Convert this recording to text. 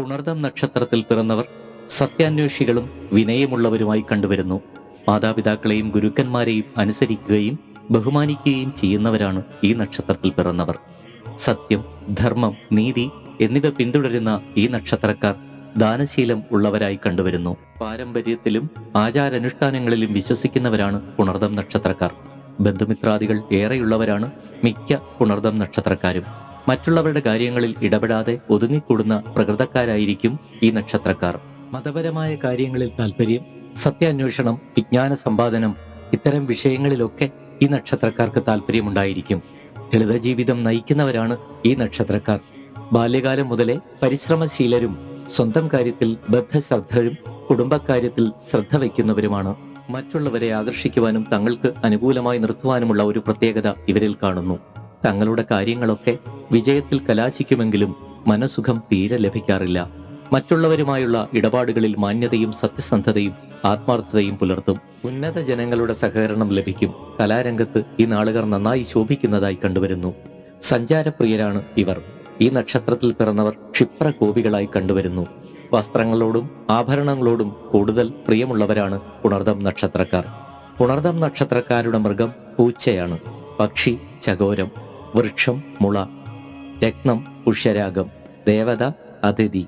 പുണർദം നക്ഷത്രത്തിൽ പിറന്നവർ സത്യാന്വേഷികളും വിനയമുള്ളവരുമായി കണ്ടുവരുന്നു. മാതാപിതാക്കളെയും ഗുരുക്കന്മാരെയും അനുസരിക്കുകയും ബഹുമാനിക്കുകയും ചെയ്യുന്നവരാണ് ഈ നക്ഷത്രത്തിൽ പിറന്നവർ. സത്യം ധർമ്മം നീതി എന്നിവ പിന്തുടരുന്ന ഈ നക്ഷത്രക്കാർ ദാനശീലം ഉള്ളവരായി കണ്ടുവരുന്നു. പാരമ്പര്യത്തിലും ആചാരാനുഷ്ഠാനങ്ങളിലും വിശ്വസിക്കുന്നവരാണ് പുണർദം നക്ഷത്രക്കാർ. ബന്ധുമിത്രാദികൾ ഏറെയുള്ളവരാണ് മിക്ക പുണർദം നക്ഷത്രക്കാരും. മറ്റുള്ളവരുടെ കാര്യങ്ങളിൽ ഇടപെടാതെ ഒതുങ്ങിക്കൂടുന്ന പ്രകൃതക്കാരായിരിക്കും ഈ നക്ഷത്രക്കാർ. മതപരമായ കാര്യങ്ങളിൽ താല്പര്യം സത്യാന്വേഷണം വിജ്ഞാന സമ്പാദനം ഇത്തരം വിഷയങ്ങളിലൊക്കെ ഈ നക്ഷത്രക്കാർക്ക് താല്പര്യമുണ്ടായിരിക്കും ലളിത ജീവിതം നയിക്കുന്നവരാണ് ഈ നക്ഷത്രക്കാർ. ബാല്യകാലം മുതലേ പരിശ്രമശീലരും സ്വന്തം കാര്യത്തിൽ ബദ്ധശ്രദ്ധരും കുടുംബക്കാര്യത്തിൽ ശ്രദ്ധ വയ്ക്കുന്നവരുമാണ്. മറ്റുള്ളവരെ ആകർഷിക്കുവാനും തങ്ങൾക്ക് അനുകൂലമായി നിർത്തുവാനുമുള്ള ഒരു പ്രത്യേകത ഇവരിൽ കാണുന്നു. തങ്ങളുടെ കാര്യങ്ങളൊക്കെ വിജയത്തിൽ കലാശിക്കുമെങ്കിലും മനസുഖം തീരെ ലഭിക്കാറില്ല. മറ്റുള്ളവരുമായുള്ള ഇടപാടുകളിൽ മാന്യതയും സത്യസന്ധതയും ആത്മാർത്ഥതയും പുലർത്തും. ഉന്നത ജനങ്ങളുടെ സഹകരണം ലഭിക്കും. കലാരംഗത്ത് ഈ നാളുകാർ നന്നായി ശോഭിക്കുന്നതായി കണ്ടുവരുന്നു. സഞ്ചാരപ്രിയരാണ് ഇവർ. ഈ നക്ഷത്രത്തിൽ പിറന്നവർ ക്ഷിപ്രകോപികളായി കണ്ടുവരുന്നു. വസ്ത്രങ്ങളോടും ആഭരണങ്ങളോടും കൂടുതൽ പ്രിയമുള്ളവരാണ് പുണർദം നക്ഷത്രക്കാർ. പുണർദം നക്ഷത്രക്കാരുടെ മൃഗം പൂച്ചയാണ്. പക്ഷി ചകോരം. വൃക്ഷം മുള രത്നം പുഷ്യരാഗം ദേവത അതിഥി.